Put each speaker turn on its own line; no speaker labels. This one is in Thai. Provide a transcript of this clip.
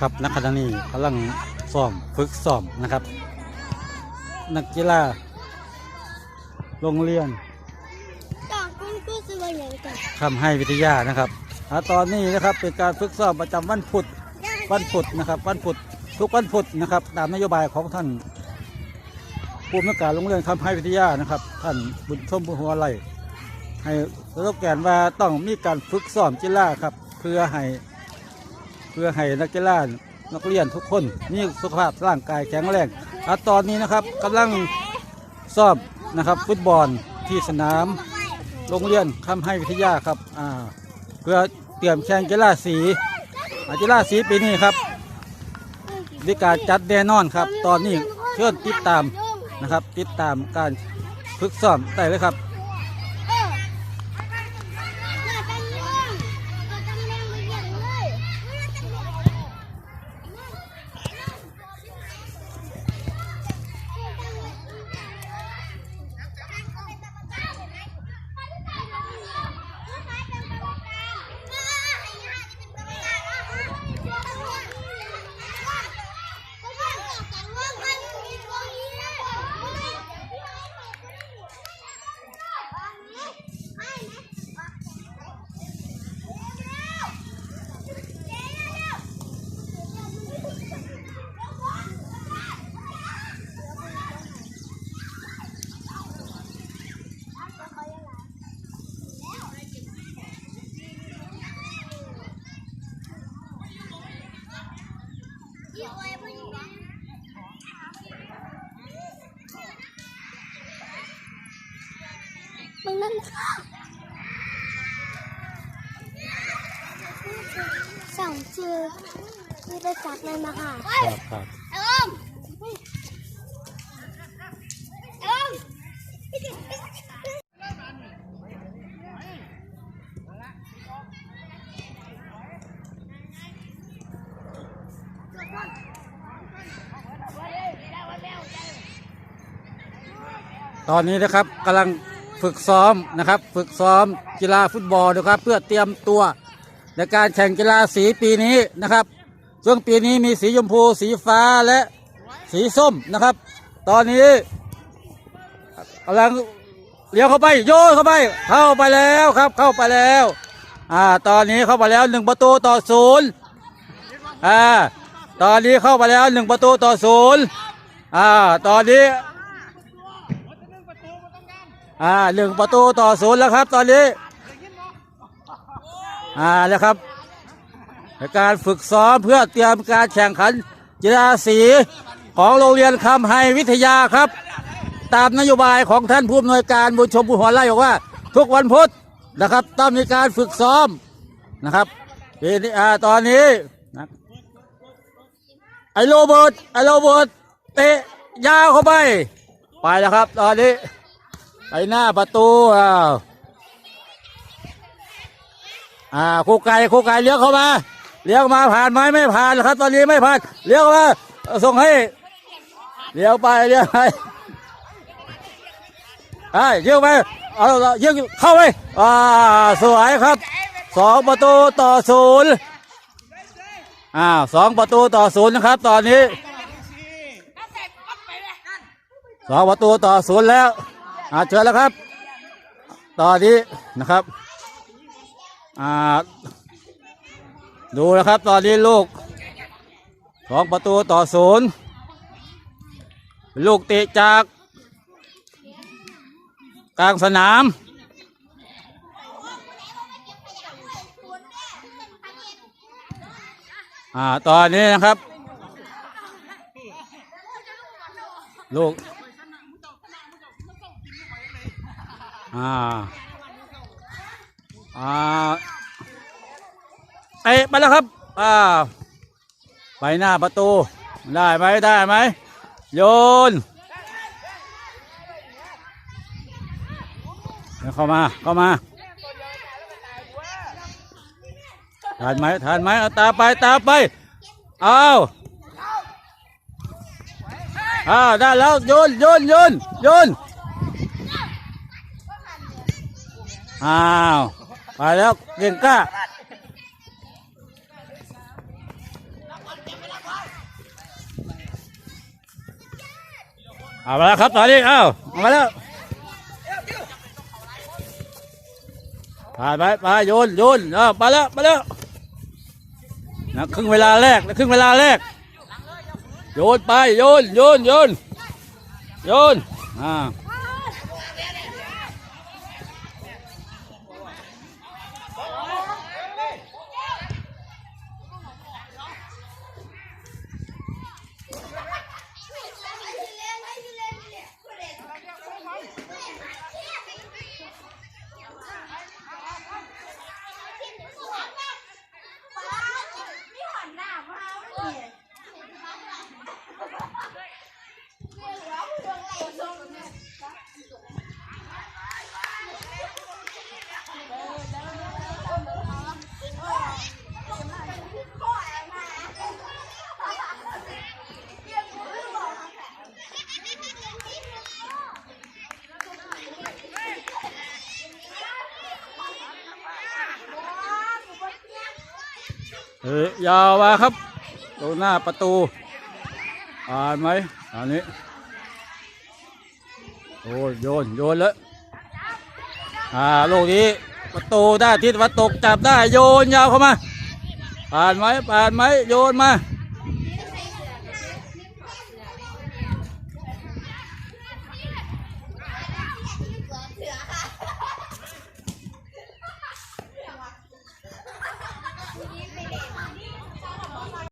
ครับนักขณะนี้กำลังซ้อมฝึกซ้อมนะครับ นักกีฬาโรงเรียน
จากคุณครูสวยอย่างกัน
คำให้วิทยานะครับอ่าตอนนี้นะครับเป็นการฝึกซ้อมประจำวันพุธวันพุธนะครับ วันพุธทุกวันพุธนะครับ ตามนโยบายของท่านผู้อำนวยการโรงเรียนคำให้วิทยานะครับ ท่านบุญชมบุญหัวไหลให้สโลแกนว่าต้องมีการฝึกซ้อมกีฬาครับ เพื่อให้เพื่อให้นักกีฬานักเรียนทุกคนมีสุขภาพร่างกายแข็งแรงอะตอนนี้นะครับกำลังซ้อมนะครับฟุตบอลที่สนามโรงเรียนคำให้วิทยาครับอ่าเพื่อเตรียมแข่งกีฬาสีอากีฬาสีปีนี้ครับมีการจัดแน่นอนครับ ตอนนี้เชิญติดตามนะครับ ติดตามการฝึกซ้อมได้เลยครับ
มึงนั่นสั่งชื่อที่ได้จัดเลยมาค่ะ
ครับครับ
เอิมเอิม
ตอนนี้นะครับกำลัง ฝึกซ้อมนะครับ ฝึกซ้อมกีฬาฟุตบอลนะครับ เพื่อเตรียมตัวในการแข่งกีฬาสีปีนี้นะครับ ซึ่งปีนี้มีสีชมพู สีฟ้าและสีส้มนะครับ ตอนนี้กำลังเลี้ยวเข้าไปโยนเข้าไป เข้าไปแล้วครับ เข้าไปแล้วอ่าตอนนี้เข้าไปแล้วหนึ่งประตูต่อศูนย์อ่าตอนนี้เข้าไปแล้วหนึ่งประตูต่อศูนย์อ่าตอนนี้ อ่าหนึ่งประตูต่อศูนย์แล้วครับตอนนี้ อ่าแล้วครับในการฝึกซ้อมเพื่อเตรียมการแข่งขันกีฬาสีของโรงเรียนคำไฮวิทยาครับ ตามนโยบายของท่านผู้อำนวยการบุญชมบุญหัวไร่บอกว่า ทุกวันพุธนะครับ ต้องมีการฝึกซ้อมนะครับปีนี้อ่าตอนนี้นะไอโรเบิร์ตไอโรเบิร์ตเตะยาวเข้าไป ไปแล้วครับ ตอนนี้ ไปหน้าประตูอ้าวอ่าครูไก่ครูไก่เลี้ยวเข้ามาเลี้ยวมาผ่านไหมไม่ผ่านนะครับ ตอนนี้ไม่ผ่านเลี้ยวมาส่งให้เลี้ยวไปเลี้ยวไปไอ้เลี้ยวไปเอาเลี้ยวเข้าไปอ่าสวยครับสองประตูต่อศูนย์อ่าสองประตูต่อศูนย์นะครับ ตอนนี้สองประตูต่อศูนย์แล้ว อาเชิญแล้วครับ ตอนนี้นะครับ อ่า ดูนะครับ ตอนนี้ลูกสองประตูต่อศูนย์ลูกตะจาก กลางสนาม อ่า ตอนนี้นะครับ ลูก อ่า อ่าเตะไปแล้วครับ อ่า ไปหน้าประตู ได้ไหมได้ไหม โยน เดี๋ยวเข้ามา เข้ามาทานไหมทานไหมเอาตามไปตามไป เอาอ่าได้แล้วโยนโยนโยนโยน อ้าวไปแล้วเก่งก้าเอาไปแล้วครับตอนนี้เอ้ามาแล้วผ่านไปไปโยนโยนเอาไปแล้วไปแล้วนะครึ่งเวลาแรกนะครึ่งเวลาแรกโยนไปโยนโยนโยนโยนอ่า เฮ้ยยาวมาครับตรงหน้าประตูอ่านไหมอันนี้โอ้ยโยนโยนแล้วอ่าลูกนี้ประตูได้ทิศวัดตกจับได้โยนยาวเข้ามาผ่านไหมผ่านไหมโยนมา